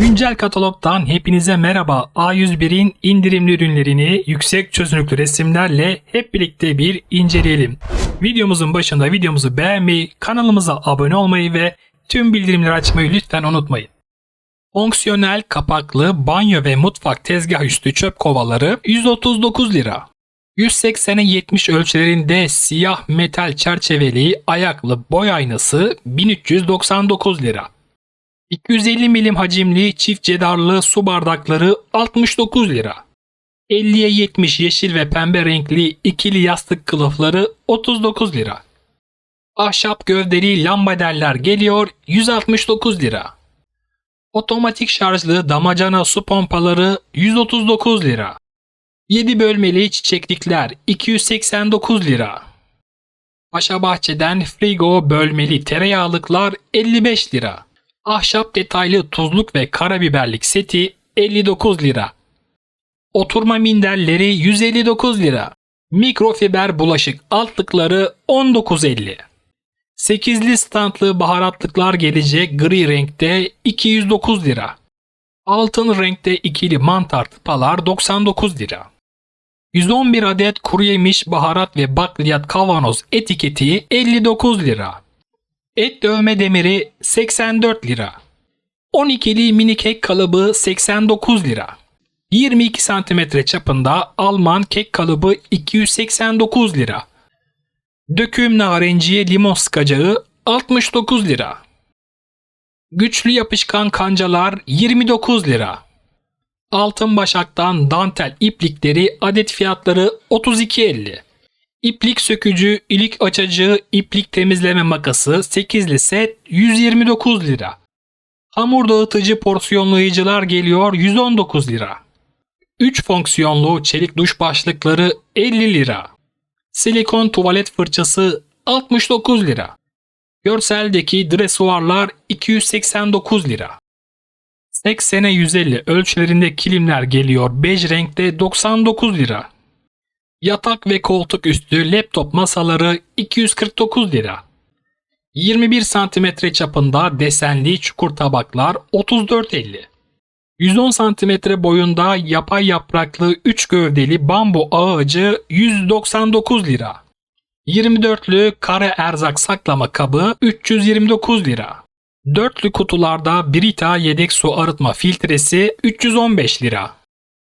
Güncel katalogdan hepinize merhaba. A101'in indirimli ürünlerini yüksek çözünürlüklü resimlerle hep birlikte bir inceleyelim. Videomuzun başında videomuzu beğenmeyi, kanalımıza abone olmayı ve tüm bildirimleri açmayı lütfen unutmayın. Fonksiyonel kapaklı banyo ve mutfak tezgah üstü çöp kovaları 139 lira. 180'e 70 ölçülerinde siyah metal çerçeveli ayaklı boy aynası 1399 lira. 250 milim hacimli çift cedarlı su bardakları 69 lira. 50'ye 70 yeşil ve pembe renkli ikili yastık kılıfları 39 lira. Ahşap gövdeli lambaderler geliyor 169 lira. Otomatik şarjlı damacana su pompaları 139 lira. 7 bölmeli çiçeklikler 289 lira. Paşa Bahçe'den frigo bölmeli tereyağlıklar 55 lira. Ahşap detaylı tuzluk ve karabiberlik seti 59 lira. Oturma minderleri 159 lira. Mikrofiber bulaşık altlıkları 19.50. 8'li standlı baharatlıklar gelecek gri renkte 209 lira. Altın renkte ikili mantar tıpalar 99 lira. 111 adet kuru yemiş baharat ve bakliyat kavanoz etiketi 59 lira. Et dövme demiri 84 lira. 12'li mini kek kalıbı 89 lira. 22 cm çapında Alman kek kalıbı 289 lira. Döküm narenciye limon sıkacağı 69 lira. Güçlü yapışkan kancalar 29 lira. Altın başaktan dantel iplikleri adet fiyatları 32.50. İplik sökücü, ilik açıcı, iplik temizleme makası 8'li set 129 lira. Hamur dağıtıcı porsiyonlayıcılar geliyor 119 lira. 3 fonksiyonlu çelik duş başlıkları 50 lira. Silikon tuvalet fırçası 69 lira. Görseldeki dresuarlar 289 lira. 80'e 150 ölçülerinde kilimler geliyor bej renkte 99 lira. Yatak ve koltuk üstü laptop masaları 249 lira. 21 cm çapında desenli çukur tabaklar 34.50. 110 cm boyunda yapay yapraklı 3 gövdeli bambu ağacı 199 lira. 24'lü kare erzak saklama kabı 329 lira. Dörtlü kutularda Brita yedek su arıtma filtresi 315 lira.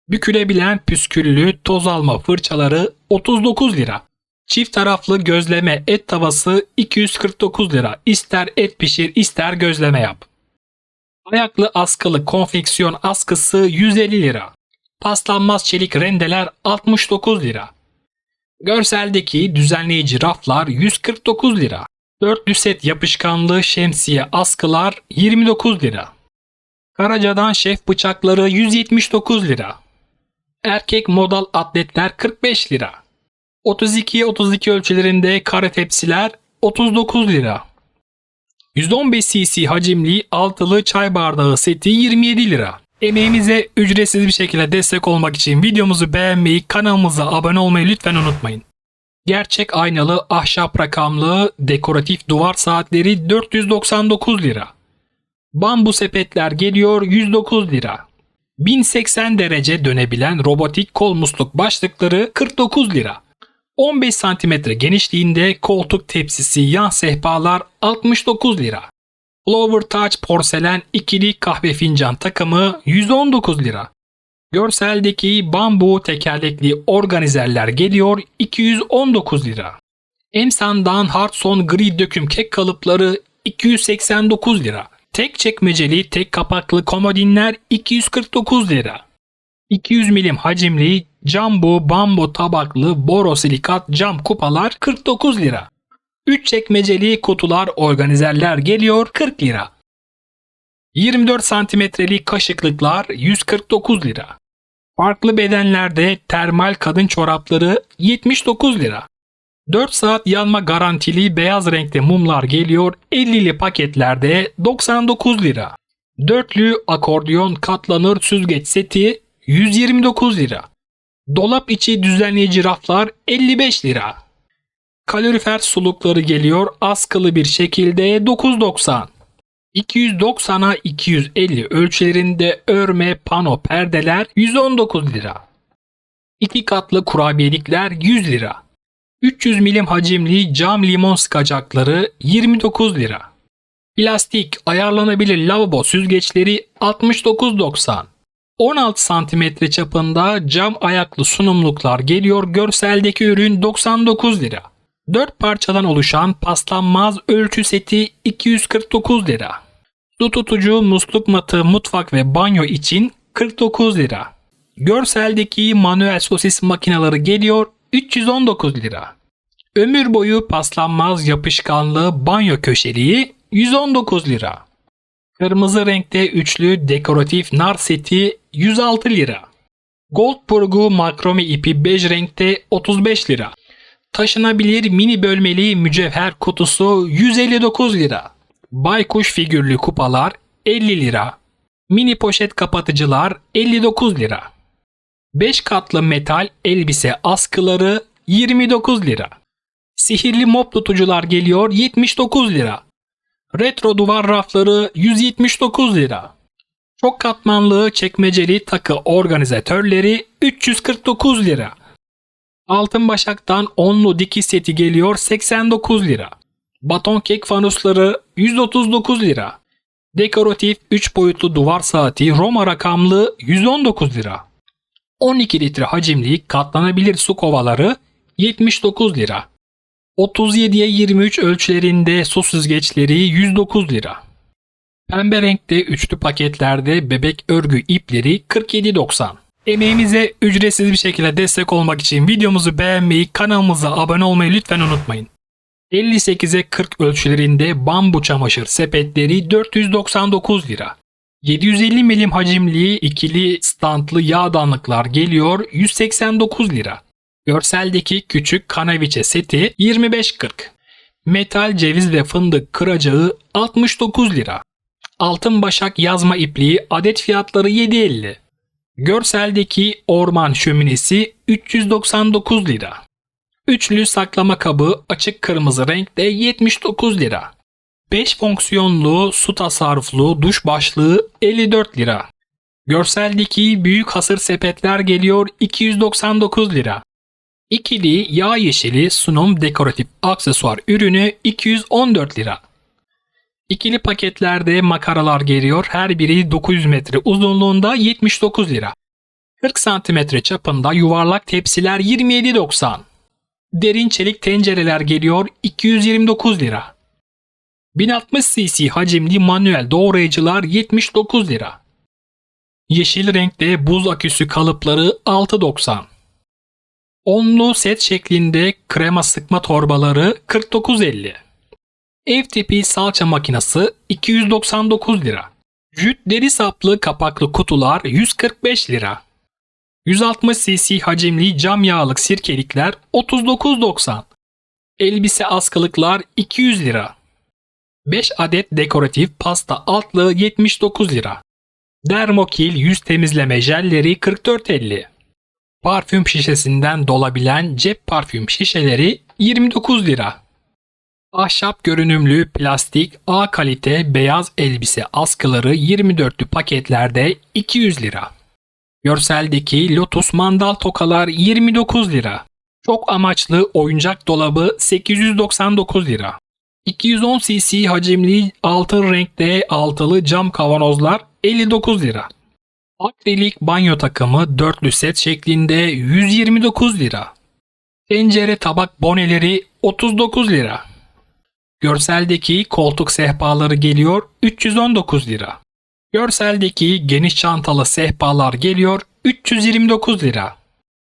Bükülebilen püsküllü toz alma fırçaları 39 lira. Çift taraflı gözleme et tavası 249 lira. İster et pişir ister gözleme yap. Ayaklı askılı konfeksiyon askısı 150 lira. Paslanmaz çelik rendeler 69 lira. Görseldeki düzenleyici raflar 149 lira. Dörtlü set yapışkanlı şemsiye askılar 29 lira. Karaca'dan şef bıçakları 179 lira. Erkek modal atletler 45 lira. 32'ye 32 ölçülerinde kare tepsiler 39 lira. 115 cc hacimli altılı çay bardağı seti 27 lira. Emeğimize ücretsiz bir şekilde destek olmak için videomuzu beğenmeyi, kanalımıza abone olmayı lütfen unutmayın. Gerçek aynalı ahşap rakamlı dekoratif duvar saatleri 499 lira. Bambu sepetler geliyor 109 lira. 1080 derece dönebilen robotik kol musluk başlıkları 49 lira. 15 cm genişliğinde koltuk tepsisi yan sehpalar 69 lira. Flower Touch porselen ikili kahve fincan takımı 119 lira. Görseldeki bambu tekerlekli organizerler geliyor 219 lira. Emsan'dan Hardson gri döküm kek kalıpları 289 lira. Tek çekmeceli tek kapaklı komodinler 249 lira. 200 milim hacimli Jumbo bambu tabaklı borosilikat cam kupalar 49 lira. 3 çekmeceli kutular organizerler geliyor 40 lira. 24 santimetrelik kaşıklıklar 149 lira. Farklı bedenlerde termal kadın çorapları 79 lira. 4 saat yanma garantili beyaz renkte mumlar geliyor 50'li paketlerde 99 lira. Dörtlü akordiyon katlanır süzgeç seti 129 lira. Dolap içi düzenleyici raflar 55 lira. Kalorifer sulukları geliyor askılı bir şekilde 9.90. 290'a 250 ölçülerinde örme pano perdeler 119 lira. 2 katlı kurabiyelikler 100 lira. 300 milim hacimli cam limon sıkacakları 29 lira. Plastik ayarlanabilir lavabo süzgeçleri 69.90. 16 santimetre çapında cam ayaklı sunumluklar geliyor. Görseldeki ürün 99 lira. 4 parçadan oluşan paslanmaz ölçü seti 249 lira. Su tutucu musluk matı mutfak ve banyo için 49 lira. Görseldeki manuel sosis makineleri geliyor 319 lira. Ömür boyu paslanmaz yapışkanlı banyo köşeliği 119 lira. Kırmızı renkte üçlü dekoratif nar seti 106 lira. Gold burgu makrome ipi bej renkte 35 lira. Taşınabilir mini bölmeli mücevher kutusu 159 lira. Baykuş figürlü kupalar 50 lira. Mini poşet kapatıcılar 59 lira. 5 katlı metal elbise askıları 29 lira. Sihirli mop tutucular geliyor 79 lira. Retro duvar rafları 179 lira. Çok katmanlı çekmeceli takı organizatörleri 349 lira. Altın başaktan onlu dikiş seti geliyor 89 lira. Baton kek fanusları 139 lira. Dekoratif 3 boyutlu duvar saati Roma rakamlı 119 lira. 12 litre hacimli katlanabilir su kovaları 79 lira. 37'ye 23 ölçülerinde su süzgeçleri 109 lira. Pembe renkte üçlü paketlerde bebek örgü ipleri 47.90. Emeğimize ücretsiz bir şekilde destek olmak için videomuzu beğenmeyi, kanalımıza abone olmayı lütfen unutmayın. 58'e 40 ölçülerinde bambu çamaşır sepetleri 499 lira. 750 milim hacimli ikili standlı yağdanlıklar geliyor 189 lira. Görseldeki küçük kanaviçe seti 25.40. Metal ceviz ve fındık kıracağı 69 lira. Altın başak yazma ipliği adet fiyatları 7.50. Görseldeki orman şöminesi 399 lira. Üçlü saklama kabı açık kırmızı renkte 79 lira. 5 fonksiyonlu su tasarruflu duş başlığı 54 lira. Görseldeki büyük hasır sepetler geliyor 299 lira. İkili yağ yeşili sunum dekoratif aksesuar ürünü 214 lira. İkili paketlerde makaralar geliyor. Her biri 900 metre uzunluğunda 79 lira. 40 santimetre çapında yuvarlak tepsiler 27.90. Derin çelik tencereler geliyor 229 lira. 1060 cc hacimli manuel doğrayıcılar 79 lira. Yeşil renkte buz aküsü kalıpları 6.90. Onlu set şeklinde krema sıkma torbaları 49.50. Ev tipi salça makinesi 299 lira. Jüt deri saplı kapaklı kutular 145 lira. 160 cc hacimli cam yağlık sirkelikler 39.90. Elbise askılıklar 200 lira. 5 adet dekoratif pasta altlığı 79 lira. Dermokil yüz temizleme jelleri 44.50. Parfüm şişesinden dolabilen cep parfüm şişeleri 29 lira. Ahşap görünümlü plastik A kalite beyaz elbise askıları 24'lü paketlerde 200 lira. Görseldeki Lotus mandal tokalar 29 lira. Çok amaçlı oyuncak dolabı 899 lira. 210 cc hacimli altın renkte altılı cam kavanozlar 59 lira. Akrilik banyo takımı dörtlü set şeklinde 129 lira. Tencere tabak boneleri 39 lira. Görseldeki koltuk sehpaları geliyor 319 lira. Görseldeki geniş çantalı sehpalar geliyor 329 lira.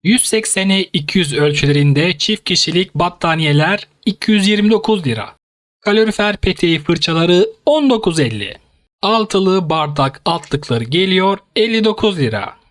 180'e 200 ölçülerinde çift kişilik battaniyeler 229 lira. Kalorifer peteği fırçaları 19.50. Altılı bardak altlıkları geliyor 59 lira.